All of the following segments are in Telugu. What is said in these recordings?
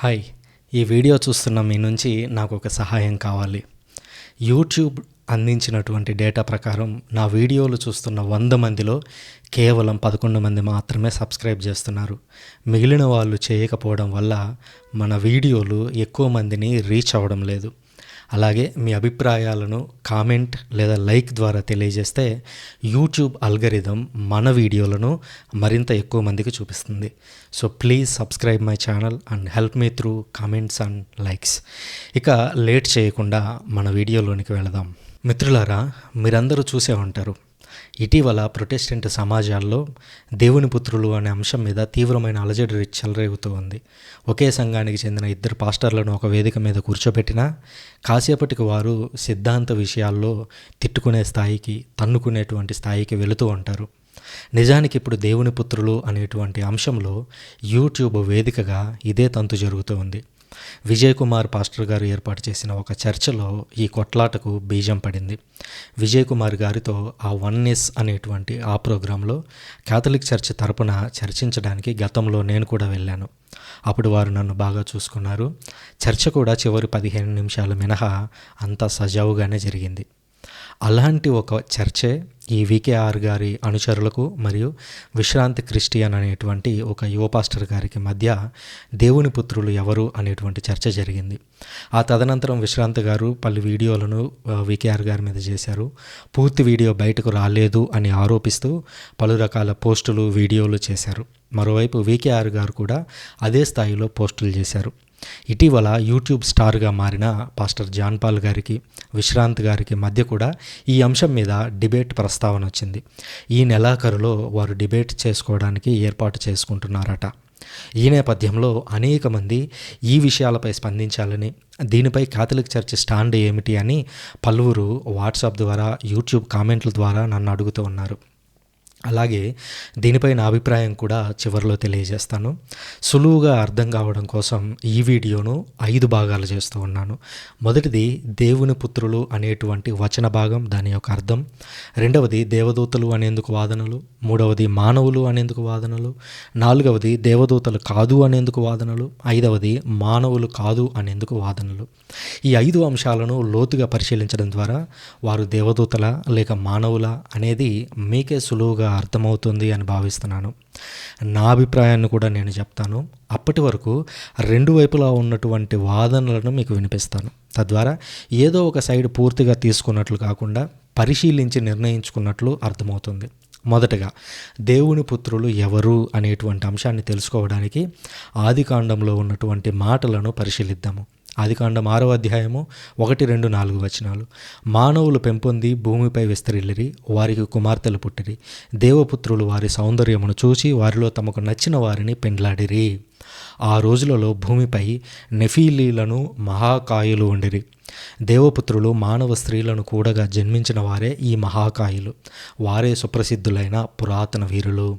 హాయ్ ఈ వీడియో చూస్తున్న మీ నుంచి నాకు ఒక సహాయం కావాలి. యూట్యూబ్ అందించినటువంటి డేటా ప్రకారం నా వీడియోలు చూస్తున్న వంద మందిలో కేవలం పదకొండు మంది మాత్రమే సబ్స్క్రైబ్ చేస్తున్నారు. మిగిలిన వాళ్ళు చేయకపోవడం వల్ల మన వీడియోలు ఎక్కువ మందిని రీచ్ అవ్వడం లేదు. అలాగే మీ అభిప్రాయాలను కామెంట్ లేదా లైక్ ద్వారా తెలియజేస్తే యూట్యూబ్ అల్గరిథం మన వీడియోలను మరింత ఎక్కువ మందికి చూపిస్తుంది. So please subscribe my channel and help me through comments and likes. ఇక లేట్ చేయకుండా మన వీడియోలోనికి వెళదాం. మిత్రులారా మీరందరూ చూసే ఉంటారు. ఇటీవల ప్రొటెస్టెంట్ సమాజాల్లో దేవుని పుత్రులు అనే అంశం మీద తీవ్రమైన అలజడి చెలరేగుతూ ఉంది. ఒకే సంఘానికి చెందిన ఇద్దరు పాస్టర్లను ఒక వేదిక మీద కూర్చోబెట్టినా కాసేపటికి వారు సిద్ధాంత విషయాల్లో తిట్టుకునే స్థాయికి తన్నుకునేటువంటి స్థాయికి వెళుతూ ఉంటారు. నిజానికి ఇప్పుడు దేవుని పుత్రులు అనేటువంటి అంశంలో యూట్యూబ్ వేదికగా ఇదే తంతు జరుగుతూ ఉంది. విజయ్ కుమార్ పాస్టర్ గారు ఏర్పాటు చేసిన ఒక చర్చలో ఈ కొట్లాటకు బీజం పడింది. విజయ్ కుమార్ గారితో ఆ వన్నెస్ అనేటువంటి ఆ ప్రోగ్రాంలో క్యాథలిక్ చర్చ్ తరపున చర్చించడానికి గతంలో నేను కూడా వెళ్ళాను. అప్పుడు వారు నన్ను బాగా చూసుకున్నారు. చర్చ కూడా చివరి పదిహేను నిమిషాలు మినహా అంతా సజావుగానే జరిగింది. అలాంటి ఒక చర్చే ఈ వికేఆర్ గారి అనుచరులకు మరియు విశ్రాంతి క్రిస్టియన్ అనేటువంటి ఒక యువ పాస్టర్ గారికి మధ్య దేవుని పుత్రులు ఎవరు అనేటువంటి చర్చ జరిగింది. ఆ తదనంతరం విశ్రాంతి గారు పలు వీడియోలను వికేఆర్ గారి మీద చేశారు. పూర్తి వీడియో బయటకు రాలేదు అని ఆరోపిస్తూ పలు రకాల పోస్టులు వీడియోలు చేశారు. మరోవైపు వికేఆర్ గారు కూడా అదే స్థాయిలో పోస్టులు చేశారు. ఇటీవల యూట్యూబ్ స్టార్గా మారిన పాస్టర్ జాన్ పాల్ గారికి విశ్రాంత్ గారికి మధ్య కూడా ఈ అంశం మీద డిబేట్ ప్రస్తావన వచ్చింది. ఈ నెలాఖరులో వారు డిబేట్ చేసుకోవడానికి ఏర్పాటు చేసుకుంటున్నారట. ఈ నేపథ్యంలో అనేక మంది ఈ విషయాలపై స్పందించాలని దీనిపై కాథలిక్ చర్చ్ స్టాండ్ ఏమిటి అని పలువురు వాట్సాప్ ద్వారా యూట్యూబ్ కామెంట్ల ద్వారా నన్ను అడుగుతూ ఉన్నారు. అలాగే దీనిపై నా అభిప్రాయం కూడా చివరిలో తెలియజేస్తాను. సులువుగా అర్థం కావడం కోసం ఈ వీడియోను ఐదు భాగాలు చేస్తూ ఉన్నాను. మొదటిది దేవుని పుత్రులు అనేటువంటి వచన భాగం దాని యొక్క అర్థం. రెండవది దేవదూతలు అనేందుకు వాదనలు. మూడవది మానవులు అనేందుకు వాదనలు. నాలుగవది దేవదూతలు కాదు అనేందుకు వాదనలు. ఐదవది మానవులు కాదు అనేందుకు వాదనలు. ఈ ఐదు అంశాలను లోతుగా పరిశీలించడం ద్వారా వారు దేవదూతల లేక మానవుల అనేది మీకే సులువుగా అర్థమవుతుంది అని భావిస్తున్నాను. నా అభిప్రాయాన్ని కూడా నేను చెప్తాను. అప్పటి వరకు రెండు వైపులా ఉన్నటువంటి వాదనలను మీకు వినిపిస్తాను. తద్వారా ఏదో ఒక సైడ్ పూర్తిగా తీసుకున్నట్లు కాకుండా పరిశీలించి నిర్ణయించుకున్నట్లు అర్థమవుతుంది. మొదటగా దేవుని పుత్రులు ఎవరు అనేటువంటి అంశాన్ని తెలుసుకోవడానికి ఆదికాండంలో ఉన్నటువంటి మాటలను పరిశీలిద్దాము. ఆదికాండం ఆరో అధ్యాయము ఒకటి రెండు నాలుగు వచనాలు. మానవులు పెంపొంది భూమిపై విస్తరిల్లిరి వారికి కుమార్తెలు పుట్టిరి. దేవపుత్రులు వారి సౌందర్యమును చూసి వారిలో తమకు నచ్చిన వారిని పెండ్లాడిరి. ఆ రోజులలో భూమిపై నెఫీలీలను మహాకాయులు ఉండిరి. దేవపుత్రులు మానవ స్త్రీలను కూడగా జన్మించిన వారే ఈ మహాకాయులు. వారే సుప్రసిద్ధులైన పురాతన వీరులు.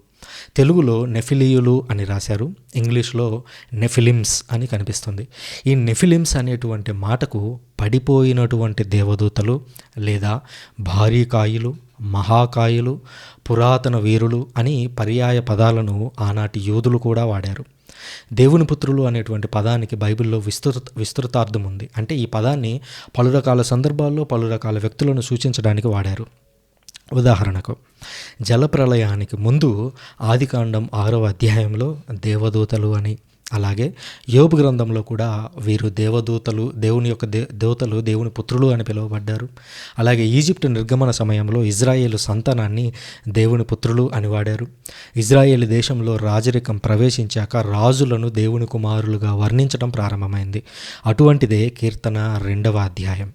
తెలుగులో నెఫిలియులు అని రాశారు ఇంగ్లీష్లో నెఫిలిమ్స్ అని కనిపిస్తుంది. ఈ నెఫిలిమ్స్ అనేటువంటి మాటకు పడిపోయినటువంటి దేవదూతలు లేదా భారీ కాయలు మహాకాయులు పురాతన వీరులు అని పర్యాయ పదాలను ఆనాటి యోధులు కూడా వాడారు. దేవుని పుత్రులు అనేటువంటి పదానికి బైబిల్లో విస్తృత విస్తృతార్థం ఉంది. అంటే ఈ పదాన్ని పలు రకాల సందర్భాల్లో పలు రకాల వ్యక్తులను సూచించడానికి వాడారు. ఉదాహరణకు జలప్రలయానికి ముందు ఆదికాండం ఆరవ అధ్యాయంలో దేవదూతలు అని అలాగే యోబు గ్రంథంలో కూడా వీరు దేవదూతలు దేవుని యొక్క దే దేవతలు దేవుని పుత్రులు అని పిలువబడ్డారు. అలాగే ఈజిప్ట్ నిర్గమన సమయంలో ఇజ్రాయేలు సంతానాన్ని దేవుని పుత్రులు అని వాడారు. ఇజ్రాయేల్ దేశంలో రాజరికం ప్రవేశించాక రాజులను దేవుని కుమారులుగా వర్ణించడం ప్రారంభమైంది. అటువంటిదే కీర్తన రెండవ అధ్యాయం.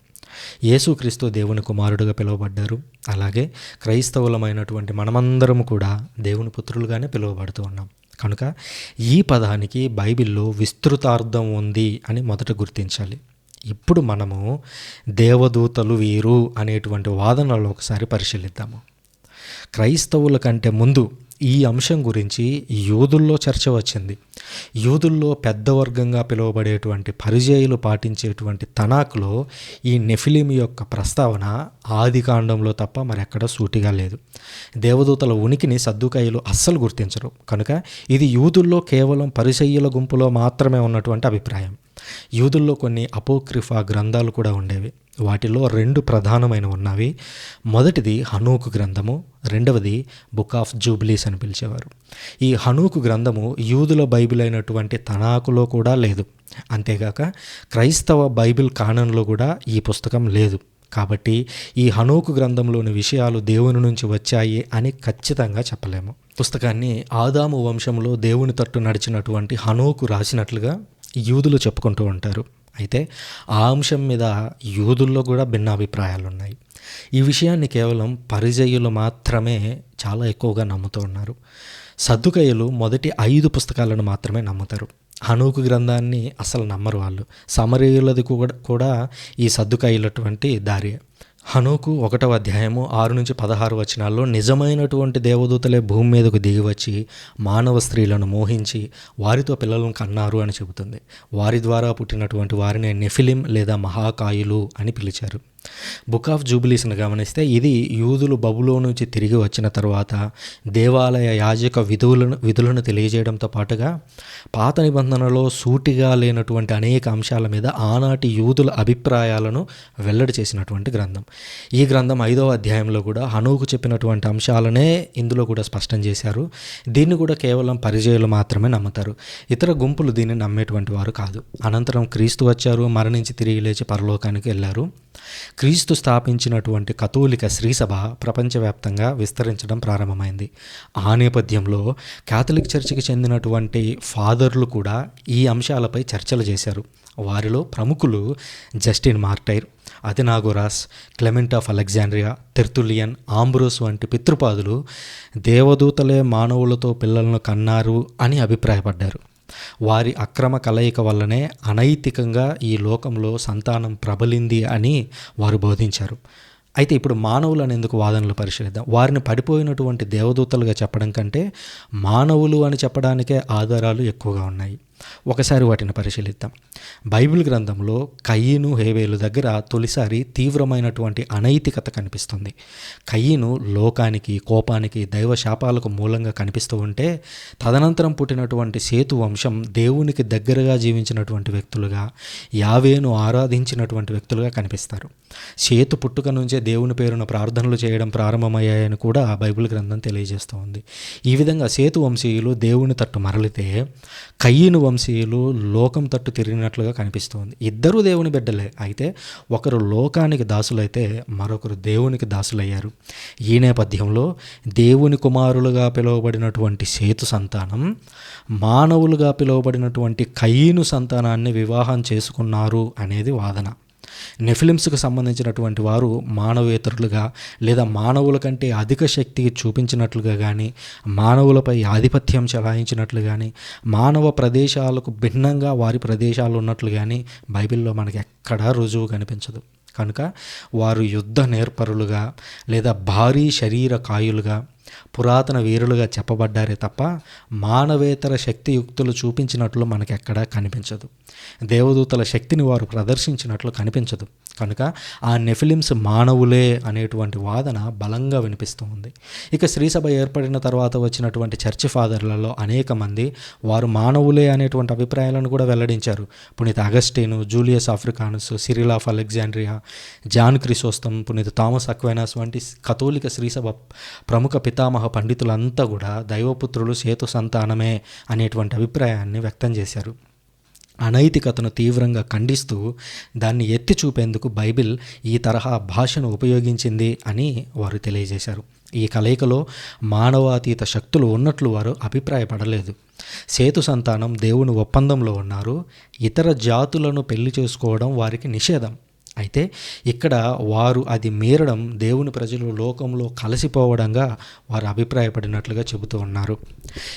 యేసుక్రీస్తు దేవుని కుమారుడుగా పిలువబడ్డారు. అలాగే క్రైస్తవులమైనటువంటి మనమందరం కూడా దేవుని పుత్రులుగానే పిలువబడుతూ ఉన్నాం. కనుక ఈ పదానికి బైబిల్లో విస్తృతార్థం ఉంది అని మొదట గుర్తించాలి. ఇప్పుడు మనము దేవదూతలు వీరు అనేటువంటి వాదనలు ఒకసారి పరిశీలిద్దాము. క్రైస్తవుల కంటే ముందు ఈ అంశం గురించి యూదుల్లో చర్చ వచ్చింది. యూదుల్లో పెద్ద వర్గంగా పిలువబడేటువంటి పరిచయులు పాటించేటువంటి తనాకులో ఈ నెఫిలిం యొక్క ప్రస్తావన ఆది కాండంలో తప్ప మరెక్కడ సూటిగా లేదు. దేవదూతల ఉనికిని సర్దుకాయలు అస్సలు గుర్తించరు. కనుక ఇది యూదుల్లో కేవలం పరిచయ్యుల గుంపులో మాత్రమే ఉన్నటువంటి అభిప్రాయం. యూదుల్లో కొన్ని అపోక్రిఫా గ్రంథాలు కూడా ఉండేవి. వాటిలో రెండు ప్రధానమైన ఉన్నవి. మొదటిది హనూకు గ్రంథము రెండవది బుక్ ఆఫ్ జూబ్లీస్ అని పిలిచేవారు. ఈ హనూకు గ్రంథము యూదుల బైబిల్ అయినటువంటి తనాకులో కూడా లేదు. అంతేగాక క్రైస్తవ బైబిల్ కానంలో కూడా ఈ పుస్తకం లేదు. కాబట్టి ఈ హనూకు గ్రంథంలోని విషయాలు దేవుని నుంచి వచ్చాయి అని ఖచ్చితంగా చెప్పలేము. పుస్తకాన్ని ఆదాము వంశంలో దేవుని తట్టు నడిచినటువంటి హనూకు రాసినట్లుగా యూదులు చెప్పుకుంటూ ఉంటారు. అయితే ఆ అంశం మీద యూదుల్లో కూడా భిన్నాభిప్రాయాలు ఉన్నాయి ఈ విషయాన్ని కేవలం పరిజయులు మాత్రమే చాలా ఎక్కువగా నమ్ముతూ ఉన్నారు. సద్దుకయ్యలు మొదటి ఐదు పుస్తకాలను మాత్రమే నమ్ముతారు. హనూకు గ్రంథాన్ని అసలు నమ్మరు వాళ్ళు. సమరీయులది కూడా కూడా ఈ సద్దుకాయలటువంటి దారి. హనుకు ఒకటవ అధ్యాయము ఆరు నుంచి పదహారు వచనాల్లో నిజమైనటువంటి దేవదూతలే భూమి మీదకు దిగి వచ్చి మానవ స్త్రీలను మోహించి వారితో పిల్లలను కన్నారు అని చెబుతుంది. వారి ద్వారా పుట్టినటువంటి వారిని నెఫిలిం లేదా మహాకాయులు అని పిలిచారు. బుక్ ఆఫ్ జూబిలీస్ని గమనిస్తే ఇది యూదులు బబులో నుంచి తిరిగి వచ్చిన తర్వాత దేవాలయ యాజక విధులను విధులను తెలియజేయడంతో పాటుగా పాత నిబంధనలో సూటిగా లేనటువంటి అనేక అంశాల మీద ఆనాటి యూదుల అభిప్రాయాలను వెల్లడి చేసినటువంటి గ్రంథం. ఈ గ్రంథం ఐదవ అధ్యాయంలో కూడా హనుకు చెప్పినటువంటి అంశాలనే ఇందులో కూడా స్పష్టం చేశారు. దీన్ని కూడా కేవలం పరిచయాలు మాత్రమే నమ్ముతారు. ఇతర గుంపులు దీన్ని నమ్మేటువంటి వారు కాదు. అనంతరం క్రీస్తు వచ్చారు మరణించి తిరిగి లేచి పరలోకానికి వెళ్ళారు. క్రీస్తు స్థాపించినటువంటి కథోలిక శ్రీసభ ప్రపంచవ్యాప్తంగా విస్తరించడం ప్రారంభమైంది. ఆ నేపథ్యంలో క్యాథలిక్ చర్చికి చెందినటువంటి ఫాదర్లు కూడా ఈ అంశాలపై చర్చలు చేశారు. వారిలో ప్రముఖులు Justin Martyr Athenagoras Clement of Alexandria Tertullian Ambrose వంటి పితృపాదులు దేవదూతలే మానవులతో పిల్లలను కన్నారు అని అభిప్రాయపడ్డారు. వారి అక్రమ కలయిక వల్లనే అనైతికంగా ఈ లోకంలో సంతానం ప్రబలింది అని వారు బోధించారు. అయితే ఇప్పుడు మానవులను ఎందుకు వాదనలు పరిశీలిద్దాం? వారిని పడిపోయినటువంటి దేవదూతలుగా చెప్పడం కంటే మానవులు అని చెప్పడానికే ఆధారాలు ఎక్కువగా ఉన్నాయి. ఒకసారి వాటిని పరిశీలిద్దాం. బైబిల్ గ్రంథంలో కయ్యను హేవేలు దగ్గర తొలిసారి తీవ్రమైనటువంటి అనైతికత కనిపిస్తుంది. కయ్యను లోకానికి కోపానికి దైవ శాపాలకు మూలంగా కనిపిస్తూ ఉంటే తదనంతరం పుట్టినటువంటి సేతు వంశం దేవునికి దగ్గరగా జీవించినటువంటి వ్యక్తులుగా యావేను ఆరాధించినటువంటి వ్యక్తులుగా కనిపిస్తారు. సేతు పుట్టుక నుంచే దేవుని పేరున ప్రార్థనలు చేయడం ప్రారంభమయ్యాయని కూడా బైబిల్ గ్రంథం తెలియజేస్తూ ఉంది. ఈ విధంగా సేతు వంశీయులు దేవుని తట్టు మరలితే కయ్యను వంశీయులు లోకం తట్టు తిరిగినట్లుగా కనిపిస్తోంది. ఇద్దరు దేవుని బిడ్డలే. అయితే ఒకరు లోకానికి దాసులైతే మరొకరు దేవునికి దాసులయ్యారు. ఈ నేపథ్యంలో దేవుని కుమారులుగా పిలువబడినటువంటి సేతు సంతానం మానవులుగా పిలువబడినటువంటి కయ్యను సంతానాన్ని వివాహం చేసుకున్నారు అనేది వాదన. నెఫిలిమ్స్కు సంబంధించినటువంటి వారు మానవేతరులుగా లేదా మానవుల కంటే అధిక శక్తి చూపించినట్లుగా కానీ మానవులపై ఆధిపత్యం చెలాయించినట్లు కానీ మానవ ప్రదేశాలకు భిన్నంగా వారి ప్రదేశాలు ఉన్నట్లు కానీ బైబిల్లో మనకి ఎక్కడా రుజువు కనిపించదు. కనుక వారు యుద్ధ నేర్పరులుగా లేదా భారీ శరీర కాయులుగా పురాతన వీరులుగా చెప్పబడ్డారే తప్ప మానవేతర శక్తియుక్తులు చూపించినట్లు మనకెక్కడా కనిపించదు. దేవదూతల శక్తిని వారు ప్రదర్శించినట్లు కనిపించదు. కనుక ఆ నెఫిలిమ్స్ మానవులే అనేటువంటి వాదన బలంగా వినిపిస్తూ ఉంది ఇక శ్రీసభ ఏర్పడిన తర్వాత వచ్చినటువంటి చర్చి ఫాదర్లలో అనేక మంది వారు మానవులే అనేటువంటి అభిప్రాయాలను కూడా వెల్లడించారు. పునీత Augustine Julius Africanus Cyril of Alexandria John Chrysostom పునీత థామస్ అక్వైనాస్ వంటి కథోలిక శ్రీసభ ప్రముఖ పితామహ పండితులంతా కూడా దైవపుత్రులు సేతు సంతానమే అనేటువంటి అభిప్రాయాన్ని వ్యక్తం చేశారు. అనైతికతను తీవ్రంగా ఖండిస్తూ దాన్ని ఎత్తి చూపేందుకు బైబిల్ ఈ తరహా భాషను ఉపయోగించింది అని వారు తెలియజేశారు. ఈ కలయికలో మానవాతీత శక్తులు ఉన్నట్లు వారు అభిప్రాయపడలేదు. సేతు సంతానం దేవుని ఒప్పందంలో ఉన్నారు. ఇతర జాతులను పెళ్ళి చేసుకోవడం వారికి నిషేధం. అయితే ఇక్కడ వారు అది మీరడం దేవుని ప్రజలు లోకంలో కలిసిపోవడంగా వారు అభిప్రాయపడినట్లుగా చెబుతూ ఉన్నారు.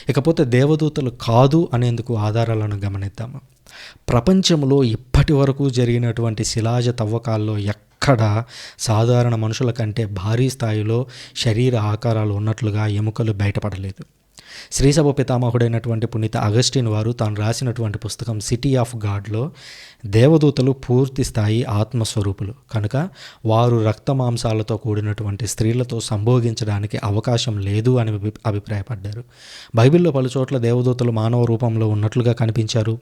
ఇకపోతే దేవదూతలు కాదు అనేందుకు ఆధారాలను గమనిద్దాము ప్రపంచంలో ఇప్పటి వరకు జరిగినటువంటి శిలాజ తవ్వకాల్లో ఎక్కడ సాధారణ మనుషుల కంటే భారీ స్థాయిలో శరీర ఆకారాలు ఉన్నట్లుగా ఎముకలు బయటపడలేదు. శ్రీసభ పితామహుడైనటువంటి పునీత అగస్టిన్ వారు తాను రాసినటువంటి పుస్తకం సిటీ ఆఫ్ గాడ్లో దేవదూతలు పూర్తి స్థాయి ఆత్మస్వరూపులు. కనుక వారు రక్త మాంసాలతో కూడినటువంటి స్త్రీలతో సంభోగించడానికి అవకాశం లేదు అని అభిప్రాయపడ్డారు. బైబిల్లో పలుచోట్ల దేవదూతలు మానవ రూపంలో ఉన్నట్లుగా కనిపించారు.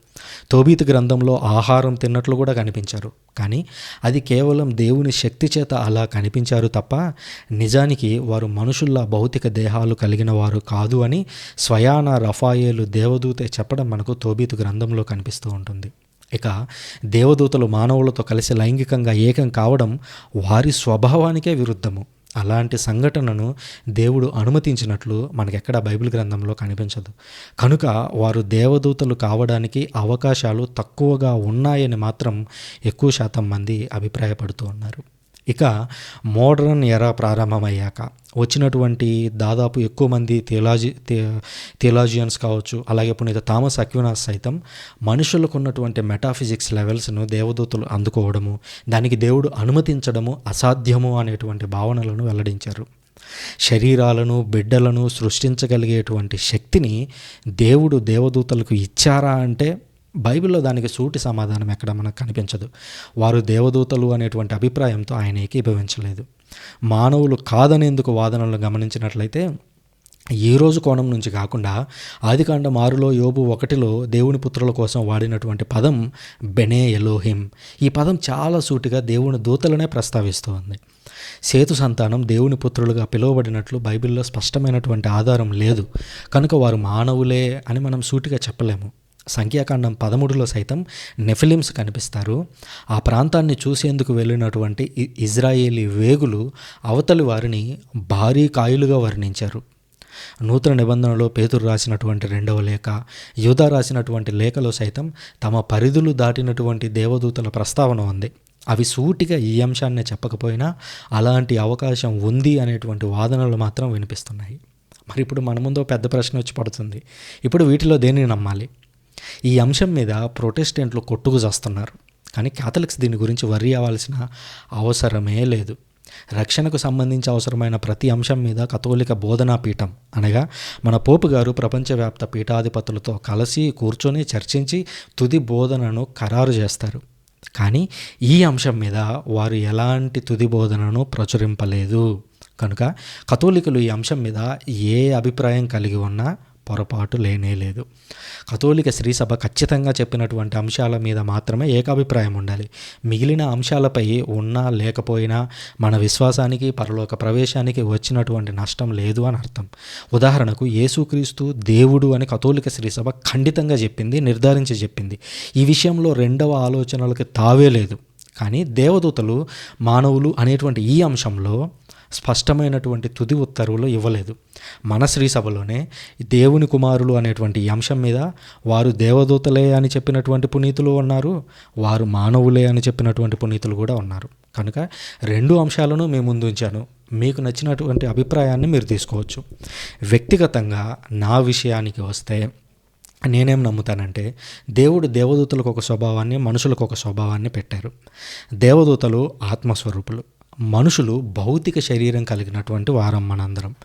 తోబీత్ గ్రంథంలో ఆహారం తిన్నట్లు కూడా కనిపించారు. కానీ అది కేవలం దేవుని శక్తి చేత అలా కనిపించారు తప్ప నిజానికి వారు మనుషుల్లా భౌతిక దేహాలు కలిగిన వారు కాదు అని స్వయాన రఫాయేలు దేవదూతే చెప్పడం మనకు తోబీతు గ్రంథంలో కనిపిస్తూ ఉంటుంది. ఇక దేవదూతలు మానవులతో కలిసి లైంగికంగా ఏకం కావడం వారి స్వభావానికే విరుద్ధము. అలాంటి సంఘటనను దేవుడు అనుమతించినట్లు మనకెక్కడ బైబిల్ గ్రంథంలో కనిపించదు. కనుక వారు దేవదూతలు కావడానికి అవకాశాలు తక్కువగా ఉన్నాయని మాత్రం ఎక్కువ శాతం మంది అభిప్రాయపడుతూ ఉన్నారు. ఇక మోడర్న్ ఎరా ప్రారంభమయ్యాక వచ్చినటువంటి దాదాపు ఎక్కువ మంది థియలాజీ థియలాజియన్స్ కావచ్చు అలాగే పునీత థామస్ అక్వినాస్ సైతం మనుషులకు ఉన్నటువంటి మెటాఫిజిక్స్ లెవెల్స్ను దేవదూతలు అందుకోవడము దానికి దేవుడు అనుమతించడము అసాధ్యము అనేటువంటి భావనలను వెల్లడించారు. శరీరాలను బిడ్డలను సృష్టించగలిగేటువంటి శక్తిని దేవుడు దేవదూతలకు ఇచ్చారా అంటే బైబిల్లో దానికి సూటి సమాధానం ఎక్కడ మనకు కనిపించదు. వారు దేవదూతలు అనేటువంటి అభిప్రాయంతో ఆయన ఏకీభవించలేదు. మానవులు కాదనేందుకు వాదనలు గమనించినట్లయితే ఈ రోజు కోణం నుంచి కాకుండా ఆదికాండం ఆరులో యోబు ఒకటిలో దేవుని పుత్రుల కోసం వాడినటువంటి పదం బెనే ఎలోహిం. ఈ పదం చాలా సూటిగా దేవుని దూతలనే ప్రస్తావిస్తోంది సేతు సంతానం దేవుని పుత్రులుగా పిలువబడినట్లు బైబిల్లో స్పష్టమైనటువంటి ఆధారం లేదు. కనుక వారు మానవులే అని మనం సూటిగా చెప్పలేము. సంఖ్యాకాండం పదమూడులో సైతం నెఫిలిమ్స్ కనిపిస్తారు. ఆ ప్రాంతాన్ని చూసేందుకు వెళ్ళినటువంటి ఇజ్రాయేలీ వేగులు అవతలి వారిని భారీ కాయులుగా వర్ణించారు. నూతన నిబంధనలో పేతురు రాసినటువంటి రెండవ లేఖ యూధ రాసినటువంటి లేఖలో సైతం తమ పరిధులు దాటినటువంటి దేవదూతల ప్రస్తావన ఉంది. అవి సూటిగా ఈ అంశాన్నే చెప్పకపోయినా అలాంటి అవకాశం ఉంది అనేటువంటి వాదనలు మాత్రం వినిపిస్తున్నాయి. మరి ఇప్పుడు మన ముందు పెద్ద ప్రశ్న వచ్చి పడుతుంది. ఇప్పుడు వీటిలో దేనిని నమ్మాలి? ఈ అంశం మీద ప్రొటెస్టెంట్లు కొట్టుకు చేస్తున్నారు కానీ క్యాథలిక్స్ దీని గురించి వర్రీ అవ్వాల్సిన అవసరమే లేదు. రక్షణకు సంబంధించి అవసరమైన ప్రతి అంశం మీద కథోలిక బోధనా పీఠం అనగా మన పోపు గారు ప్రపంచవ్యాప్త పీఠాధిపతులతో కలిసి కూర్చొని చర్చించి తుది బోధనను ఖరారు చేస్తారు. కానీ ఈ అంశం మీద వారు ఎలాంటి తుది బోధనను ప్రచురింపలేదు. కనుక కథోలికులు ఈ అంశం మీద ఏ అభిప్రాయం కలిగి ఉన్నా పొరపాటు లేనే లేదు. కథోలిక స్త్రీ సభ ఖచ్చితంగా చెప్పినటువంటి అంశాల మీద మాత్రమే ఏకాభిప్రాయం ఉండాలి. మిగిలిన అంశాలపై ఉన్నా లేకపోయినా మన విశ్వాసానికి పరలోక ప్రవేశానికి వచ్చినటువంటి నష్టం లేదు అని అర్థం. ఉదాహరణకు యేసుక్రీస్తు దేవుడు అని కథోలిక స్త్రీ సభ ఖండితంగా చెప్పింది నిర్ధారించి చెప్పింది. ఈ విషయంలో రెండవ ఆలోచనలకు తావే లేదు. కానీ దేవదూతలు మానవులు అనేటువంటి ఈ అంశంలో స్పష్టమైనటువంటి తుది ఉత్తర్వులు ఇవ్వలేదు. మన శ్రీసభలోనే దేవుని కుమారులు అనేటువంటి అంశం మీద వారు దేవదూతలే అని చెప్పినటువంటి పునీతులు ఉన్నారు వారు మానవులే అని చెప్పినటువంటి పునీతులు కూడా ఉన్నారు. కనుక రెండు అంశాలను మీ ముందు ఉంచాను. మీకు నచ్చినటువంటి అభిప్రాయాన్ని మీరు తీసుకోవచ్చు. వ్యక్తిగతంగా నా విషయానికి వస్తే నేనేం నమ్ముతానంటే దేవుడు దేవదూతలకు ఒక స్వభావాన్ని మనుషులకు ఒక స్వభావాన్ని పెట్టారు. దేవదూతలు ఆత్మస్వరూపులు. మనుషులు భౌతిక శరీరం కలిగినటువంటి వారం మనందరం.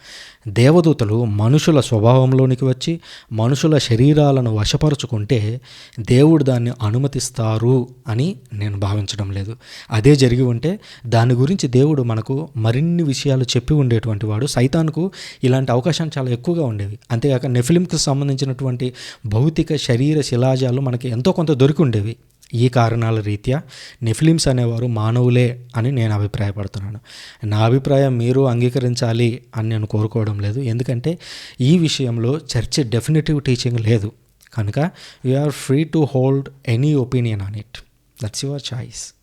దేవదూతలు మనుషుల స్వభావంలోనికి వచ్చి మనుషుల శరీరాలను వశపరుచుకుంటే దేవుడు దాన్ని అనుమతిస్తారు అని నేను భావించడం లేదు. అదే జరిగి ఉంటే దాని గురించి దేవుడు మనకు మరిన్ని విషయాలు చెప్పి ఉండేటువంటి వాడు. సైతాన్కు ఇలాంటి అవకాశం చాలా ఎక్కువగా ఉండేవి. అంతేకాక నెఫిలింకి సంబంధించినటువంటి భౌతిక శరీర శిలాజాలు మనకి ఎంతో కొంత దొరికి ఉండేవి. ఈ కారణాల రీత్యా నెఫిలిమ్స్ అనేవారు మానవులే అని నేను అభిప్రాయపడుతున్నాను. నా అభిప్రాయం మీరు అంగీకరించాలి అని నేను కోరుకోవడం లేదు. ఎందుకంటే ఈ విషయంలో చర్చ డెఫినెటివ్ టీచింగ్ లేదు. కనుక you are free to hold any opinion on it. That's your choice.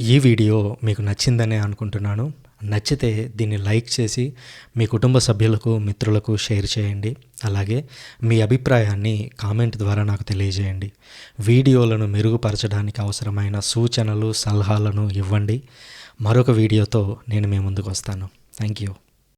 ఈ వీడియో మీకు నచ్చిందనే అనుకుంటున్నాను. నచ్చితే దీన్ని లైక్ చేసి మీ కుటుంబ సభ్యులకు మిత్రులకు షేర్ చేయండి. అలాగే మీ అభిప్రాయాన్ని కామెంట్ ద్వారా నాకు తెలియజేయండి. వీడియోలను మెరుగుపరచడానికి అవసరమైన సూచనలు సలహాలను ఇవ్వండి. మరొక వీడియోతో నేను మీ ముందుకు వస్తాను. Thank you.